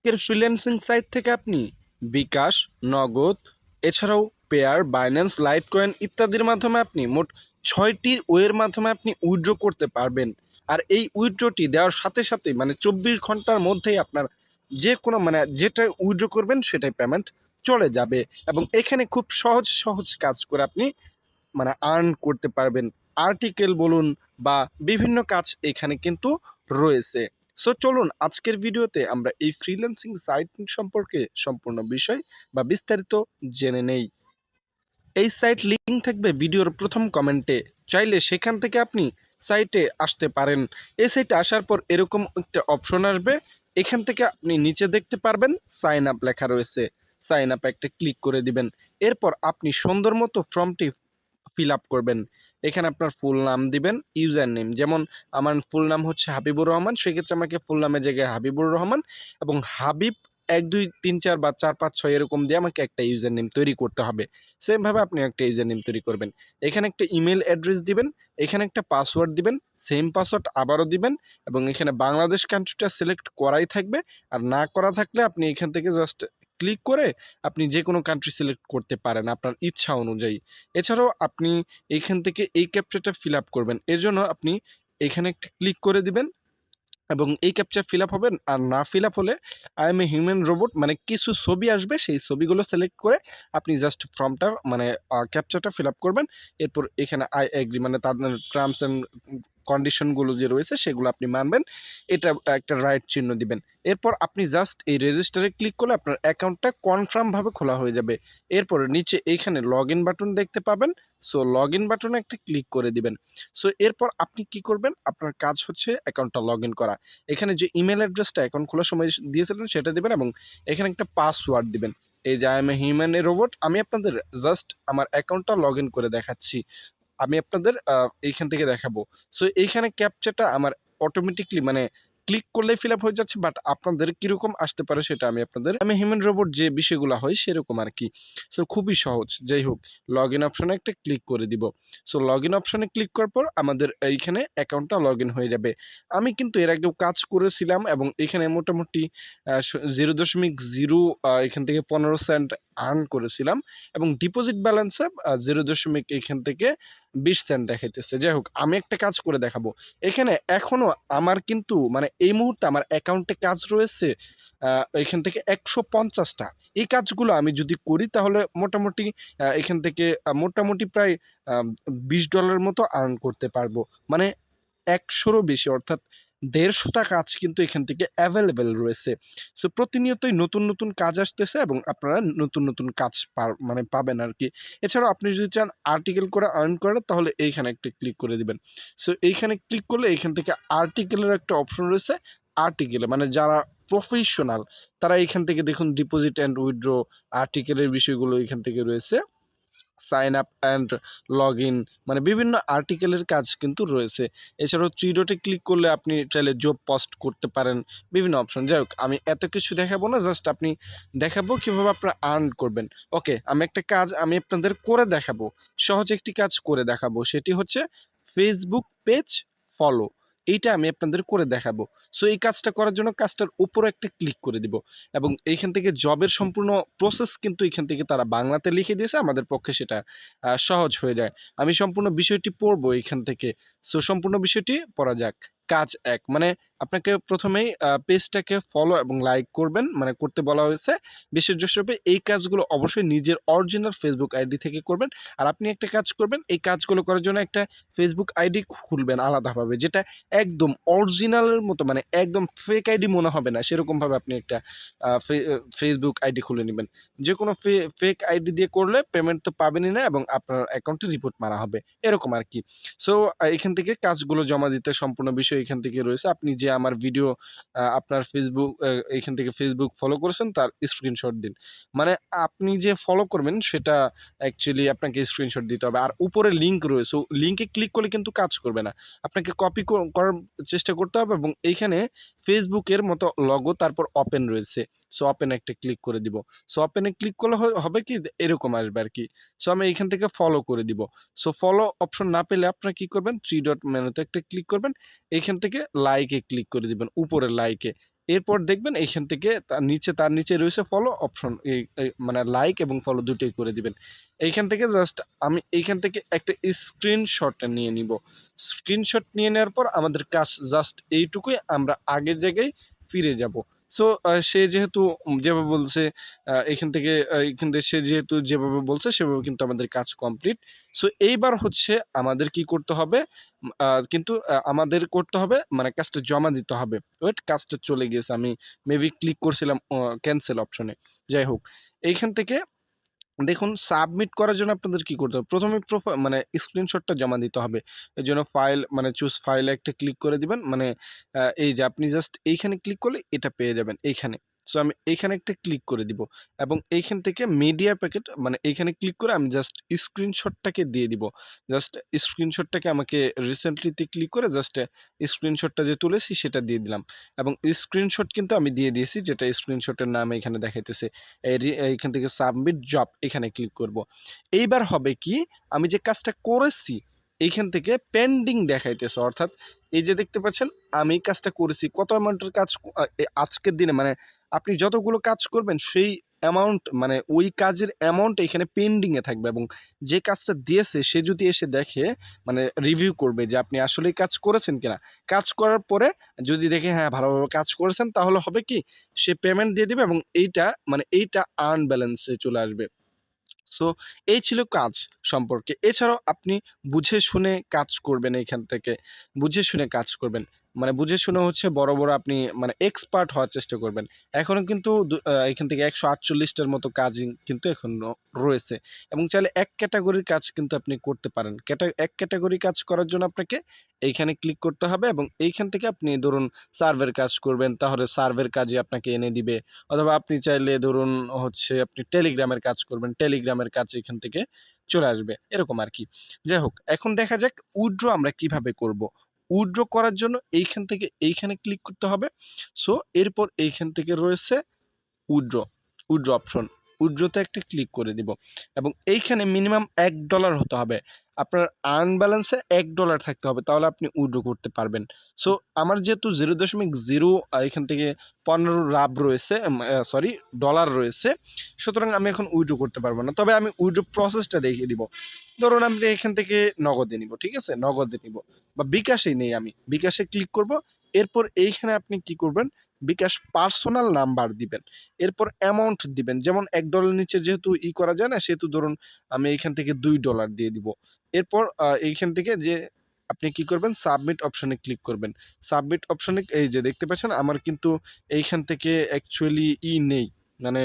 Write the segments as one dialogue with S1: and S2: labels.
S1: আজকের freelancing site থেকে আপনি বিকাশ, নগদ, এছাড়াও পেয়ার বাইন্যান্স লাইট কয়েন ইত্যাদির মাধ্যমে আপনি মোট ছয়টি ওয়ের মাধ্যমে আপনি উইথড্র করতে পারবেন। আর এই উইথড্রটি দেওয়ার সাথে সাথে মানে চব্বিশ ঘণ্টার মধ্যেই আপনার যে কোনো মানে যেটা উইড্রো করবেন সেটাই পেমেন্ট চলে যাবে এবং এখানে খুব সহজ সহজ কাজ করে আপনি মানে আর্ন করতে পারবেন। আর্টিকেল বলুন বা বিভিন্ন কাজ এখানে কিন্তু রয়েছে। সো চলুন আজকের ভিডিওতে আমরা এই ফ্রিল্যান্সিং সাইট সম্পর্কে সম্পূর্ণ বিষয় বা বিস্তারিত জেনে নেই। এই সাইট লিঙ্ক থাকবে ভিডিওর প্রথম কমেন্টে চাইলে সেখান থেকে আপনি সাইটে আসতে পারেন। এই সাইটে আসার পর এরকম একটা অপশন আসবে। এখান থেকে আপনি নিচে দেখতে পারবেন সাইন আপ লেখা রয়েছে। সাইন আপ একটা ক্লিক করে দিবেন। এরপর আপনি সুন্দর মতো ফর্মটি ফিল আপ করবেন। এখানে আপনার ফুল নাম দিবেন ইউজার নেম যেমন আমার ফুল নাম হচ্ছে হাবিবুর রহমান, সেক্ষেত্রে আমাকে ফুল নামের জায়গায় হাবিবুর রহমান এবং হাবিব এক, দুই, তিন, চার বা চার, পাঁচ, ছয় এরকম দিয়ে আমাকে একটা ইউজার নেম তৈরি করতে হবে। সেমভাবে আপনি একটা ইউজার নেম তৈরি করবেন। এখানে একটা ইমেল অ্যাড্রেস দিবেন, এখানে একটা পাসওয়ার্ড দিবেন সেম পাসওয়ার্ড আবারও দিবেন এবং এখানে বাংলাদেশ কান্ট্রিটা সিলেক্ট করাই থাকবে। আর না করা থাকলে আপনি এখান থেকে জাস্ট ক্লিক করে আপনি যে কোনো কান্ট্রি সিলেক্ট করতে পারেন আপনার ইচ্ছা অনুযায়ী। এছাড়াও আপনি এইখান থেকে এই ক্যাপচারটা ফিল আপ করবেন। এর জন্য আপনি এখানে একটা ক্লিক করে দিবেন। এবং এই ক্যাপচার ফিল আপ হবে আর না ফিল আপ হলে I am a human robot মানে কিছু ছবি আসবে, সেই ছবিগুলো সিলেক্ট করে আপনি জাস্ট ফর্মটা মানে ক্যাপচারটা ফিল আপ করবেন। এরপর এখানে আই এগ্রি মানে তাদের টার্মস অ্যান্ড কন্ডিশনগুলো যে রয়েছে, সেগুলো আপনি মানবেন। এটা একটা রাইট চিহ্ন দিবেন। এরপর আপনি জাস্ট এই রেজিস্টারে ক্লিক করলে আপনার অ্যাকাউন্টটা কনফার্মভাবে খোলা হয়ে যাবে। এরপর নিচে এইখানে লগ ইন বাটন দেখতে পাবেন। সো লগ ইন বাটনে একটা ক্লিক করে দিবেন। সো এরপর আপনি কি করবেন? আপনার কাজ হচ্ছে অ্যাকাউন্টটা লগ ইন করা। এখানে যে ইমেল অ্যাড্রেসটা অ্যাকাউন্ট খোলার সময় দিয়েছিলেন, সেটা দিবেন এবং এখানে একটা পাসওয়ার্ড দিবেন। এই যে I am a human a robot আমি আপনাদের জাস্ট আমার অ্যাকাউন্টটা লগ ইন করে দেখাচ্ছি। আমি আপনাদের এইখান থেকে দেখাবো। সো এইখানে ক্যাপচারটা আমার অটোমেটিকলি মানে ক্লিক করলেই ফিল আপ হয়ে যাচ্ছে বাট আপনাদের কীরকম আসতে পারে সেটা আমি আপনাদের, আমি হিউম্যান রোবট যে বিষয়গুলো হয় সেরকম আর কি সো খুবই সহজ। যাই হোক লগ ইন অপশনে একটা ক্লিক করে দিব। সো লগ ইন অপশনে ক্লিক করার পর আমাদের এইখানে অ্যাকাউন্টটা লগ ইন হয়ে যাবে। আমি কিন্তু এর আগেও কাজ করেছিলাম এবং এখানে মোটামুটি জিরো দশমিক জিরো এখান থেকে পনেরো সেন্ট আর্ন করেছিলাম এবং ডিপোজিট ব্যালেন্সে জিরো দশমিক এখান থেকে বিশ সেন্ট দেখাইতেছে। যাই হোক, আমি একটা কাজ করে দেখাবো। এখানে এখনও আমার কিন্তু মানে এই মুহূর্তে আমার অ্যাকাউন্টে কাজ রয়েছে এখান থেকে একশো পঞ্চাশটা। এই কাজগুলো আমি যদি করি তাহলে মোটামুটি এখান থেকে মোটামুটি প্রায় বিশ ডলারের মতো আর্ন করতে পারব। মানে একশোরও বেশি, অর্থাৎ দেড়শোটা কাজ কিন্তু এখান থেকে অ্যাভেলেবেল রয়েছে। সো প্রতিনিয়তই নতুন নতুন কাজ আসতেছে এবং আপনারা নতুন নতুন কাজ মানে পাবেন আর কি এছাড়াও আপনি যদি চান আর্টিকেল করে আর্ন করেন, তাহলে এইখানে একটা ক্লিক করে দিবেন। সো এইখানে ক্লিক করলে এইখান থেকে আর্টিকেলের একটা অপশন রয়েছে আর্টিকেলে মানে যারা প্রফেশনাল তারা এখান থেকে দেখুন ডিপোজিট অ্যান্ড উইথড্র আর্টিকেলের বিষয়গুলো এখান থেকে রয়েছে। Sign up and log in মানে বিভিন্ন আর্টিকেলের কাজ কিন্তু রয়েছে। এছাড়াও থ্রি ডটে ক্লিক করলে আপনি চাইলে জব পোস্ট করতে পারেন, বিভিন্ন অপশন যাই হোক, আমি এত কিছু দেখাবো না জাস্ট আপনি দেখাবো কীভাবে আপনারা আর্ন করবেন। ওকে আমি একটা কাজ, আমি আপনাদের করে দেখাবো। সহজ একটি কাজ করে দেখাবো, সেটি হচ্ছে ফেসবুক পেজ ফলো এইটা আমি আপনাদের করে দেখাবো। সো এই কাজটা করার জন্য কাজটার উপরে একটা ক্লিক করে দিব। এবং এইখান থেকে জবের সম্পূর্ণ প্রসেস কিন্তু এখান থেকে তারা বাংলাতে লিখে দিয়েছে, আমাদের পক্ষে সেটা সহজ হয়ে যায়। আমি সম্পূর্ণ বিষয়টি পড়ব এখান থেকে। সো সম্পূর্ণ বিষয়টি পড়া যাক। কাজ এক মানে আপনাকে প্রথমেই পেজটাকে ফলো এবং লাইক করবেন। মানে করতে বলা হয়েছে, বিশেষ হিসেবে এই কাজগুলো অবশ্যই নিজের অরিজিনাল ফেসবুক আইডি থেকে করবেন। আর আপনি একটা কাজ করবেন, এই কাজগুলো করার জন্য একটা ফেসবুক আইডি খুলবেন আলাদাভাবে, যেটা একদম অরিজিনালের মতো মানে একদম ফেক আইডি মনে হবে না। সেরকমভাবে আপনি একটা ফেসবুক আইডি খুলে নেবেন। যে কোনো ফেক আইডি দিয়ে করলে পেমেন্ট তো পাবেনই না এবং আপনার অ্যাকাউন্টে রিপোর্ট মারা হবে। এরকম আর কি। সো এখান থেকে কাজগুলো জমা দিতে সম্পূর্ণ বিষয় এখান থেকে রয়েছে। আপনি যে আমার ভিডিও আপনার ফেসবুক এখান থেকে ফেসবুক ফলো করেছেন, তার স্ক্রিনশট দিন। মানে আপনি যে ফলো করবেন, সেটা অ্যাকচুয়ালি আপনাকে স্ক্রিনশট দিতে হবে। আর উপরে লিঙ্ক রয়েছে লিঙ্কে ক্লিক করলে কিন্তু কাজ করবে না। আপনাকে কপি করার চেষ্টা করতে হবে এবং এইখানে ফেসবুকের মতো লগো তারপর ওপেন রয়েছে। সো ওপেন একটা ক্লিক করে দিব। সো ওপেনে ক্লিক করলে হবে কি? এরকম আসবে আর কি সো আমি এখান থেকে ফলো করে দিব। সো ফলো অপশন না পেলে আপনারা কি করবেন? থ্রি ডট মেনুতে একটা ক্লিক করবেন। এইখান থেকে লাইকে ক্লিক করে দিবেন উপরে লাইকে এরপর দেখবেন এইখান থেকে তার নিচে তার নিচে রয়েছে ফলো অপশন এই মানে লাইক এবং ফলো দুটোই করে দিবেন। এইখান থেকে জাস্ট আমি এইখান থেকে একটা স্ক্রিনশট নিয়ে নিব। স্ক্রিনশট নিয়ে নেওয়ার পর আমাদের কাজ জাস্ট এইটুকুই। আমরা আগের জায়গায় ফিরে যাব। সো সে যেহেতু যেভাবে বলছে এখান থেকে এখান থেকে সে যেহেতু যেভাবে বলছে, সেভাবে কিন্তু আমাদের কাজ কমপ্লিট সো এইবার হচ্ছে আমাদের কি করতে হবে? কিন্তু আমাদের করতে হবে মানে কাজটা জমা দিতে হবে। ওয়েট কাজটা চলে গিয়েছে আমি মেবি ক্লিক করছিলাম ক্যান্সেল অপশনে যাই হোক, এইখান থেকে দেখুন সাবমিট করার জন্য আপনাদের কি করতে হবে? প্রথমে মানে স্ক্রিনশটটা জমা দিতে হবে। এর জন্য ফাইল মানে চুজ ফাইলে একটা ক্লিক করে দিবেন। মানে এই যে আপনি জাস্ট এইখানে ক্লিক করলে এটা পেয়ে যাবেন, এইখানে। সো আমি এইখানে একটা ক্লিক করে দিব এবং এইখান থেকে মিডিয়া প্যাকেট মানে এইখানে ক্লিক করে আমি জাস্ট স্ক্রিনশটটাকে দিয়ে দিব। জাস্ট স্ক্রিনশটটাকে আমাকে রিসেন্টলিতে ক্লিক করে জাস্ট স্ক্রিনশটটা যে তুলেছি সেটা দিয়ে দিলাম এবং স্ক্রিনশট কিন্তু আমি দিয়ে দিয়েছি যেটা স্ক্রিনশটের নাম এখানে দেখাইতেছে। এইখান থেকে সাবমিট জব এখানে ক্লিক করব। এইবার হবে কি আমি যে কাজটা করেছি এইখান থেকে পেন্ডিং দেখাইতেছে অর্থাৎ এই যে দেখতে পাচ্ছেন আমি কাজটা করেছি। কত অ্যামাউন্টের কাজ আজকের দিনে মানে আপনি যতগুলো কাজ করবেন, সেই অ্যামাউন্ট মানে ওই কাজের অ্যামাউন্ট এখানে পেন্ডিংয়ে থাকবে এবং যে কাজটা দিয়েছে, সে যদি এসে দেখে মানে রিভিউ করবে যে আপনি আসলেই কাজ করেছেন কিনা। কাজ করার পরে যদি দেখে হ্যাঁ ভালোভাবে কাজ করেছেন, তাহলে হবে কি, সে পেমেন্ট দিয়ে দেবে এবং এইটা মানে এইটা আনব্যালেন্সে চলে আসবে। সো এই ছিল কাজ সম্পর্কে। এছাড়াও আপনি বুঝে শুনে কাজ করবেন এইখান থেকে, বুঝে শুনে কাজ করবেন। মানে বুঝে শুনে হচ্ছে বড় বড় আপনি মানে এক্সপার্ট হওয়ার চেষ্টা করবেন। এখনও কিন্তু এখান থেকে একশো আটচল্লিশটার মতো কাজ কিন্তু এখন রয়েছে। এবং চাইলে এক ক্যাটাগরির কাজ কিন্তু আপনি করতে পারেন। ক্যাটা এক ক্যাটাগরি কাজ করার জন্য আপনাকে এইখানে ক্লিক করতে হবে এবং এইখান থেকে আপনি ধরুন সার্ভের কাজ করবেন, তাহলে সার্ভের কাজে আপনাকে এনে দিবে। অথবা আপনি চাইলে ধরুন হচ্ছে আপনি টেলিগ্রামের কাজ করবেন টেলিগ্রামের কাজ এখান থেকে চলে আসবে। এরকম আর কি যাই হোক, এখন দেখা যাক উইড্রো আমরা কীভাবে করব। উইড্রো করার জন্য এইখান থেকে এইখানে ক্লিক করতে হবে। সো এরপর এইখান থেকে রয়েছে উইড্রো উইড্রো অপশন উইড্রোতে একটা ক্লিক করে দিব। এবং এইখানে মিনিমাম এক ডলার হতে হবে। আপনার আর্ন ব্যালেন্সে এক ডলার থাকতে হবে, তাহলে আপনি উইড্রো করতে পারবেন। সো আমার যেহেতু জিরো দশমিক জিরো এখান থেকে পনেরো রাব রয়েছে সরি ডলার রয়েছে, সুতরাং আমি এখন উইড্রো করতে পারব না। তবে আমি উইড্রো প্রসেসটা দেখিয়ে দিব। ধরুন আমি এখান থেকে নগদে নিব, ঠিক আছে? নগদে নিব। বা বিকাশেই নেই আমি। বিকাশে ক্লিক করব, এরপর এইখানে আপনি কি করবেন? বিকাশ পার্সোনাল নাম্বার দিবেন। এরপর অ্যামাউন্ট দিবেন। যেমন এক ডলার নিচে যেহেতু ই করা যায় না, সেহেতু ধরুন আমি এখান থেকে দুই ডলার দিয়ে দিব। এরপর এইখান থেকে যে আপনি কি করবেন সাবমিট অপশনে ক্লিক করবেন। সাবমিট অপশনে এই যে দেখতে পাচ্ছেন, আমার কিন্তু এইখান থেকে অ্যাকচুয়ালি ই নেই মানে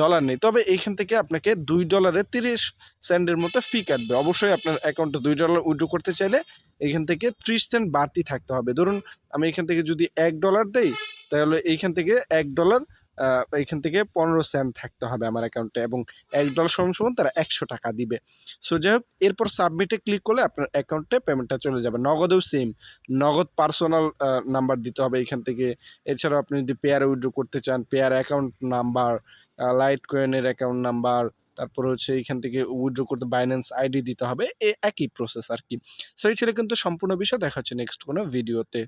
S1: ডলার নেই। তবে এইখান থেকে আপনাকে দুই ডলারে তিরিশ সেন্টের মতো ফি কাটবে। অবশ্যই আপনার অ্যাকাউন্টে দুই ডলার উইড্রো করতে চাইলে এইখান থেকে ত্রিশ সেন্ট বাড়তি থাকতে হবে। ধরুন, আমি এখান থেকে যদি এক ডলার দেই, তাহলে এইখান থেকে এক ডলার এইখান থেকে পনেরো সেন্ট থাকতে হবে আমার অ্যাকাউন্টে এবং এক ডলার সমান সমান তারা একশো টাকা দিবে। সো যাই হোক এরপর সাবমিটে ক্লিক করলে আপনার অ্যাকাউন্টে পেমেন্টটা চলে যাবে। নগদেও সেম নগদ পার্সোনাল নাম্বার দিতে হবে এখান থেকে। এছাড়াও আপনি যদি পেয়ার উইড্রো করতে চান পেয়ার অ্যাকাউন্ট নাম্বার লাইট কয়েনের অ্যাকাউন্ট নাম্বার তারপর হচ্ছে এখান থেকে উইড্রো করতে বাইন্যান্স আইডি দিতে হবে। এ, একই প্রসেস আর কি। সো এই ছিল কিন্তু সম্পূর্ণ বিষয়। দেখা হচ্ছে নেক্সট কোনো ভিডিওতে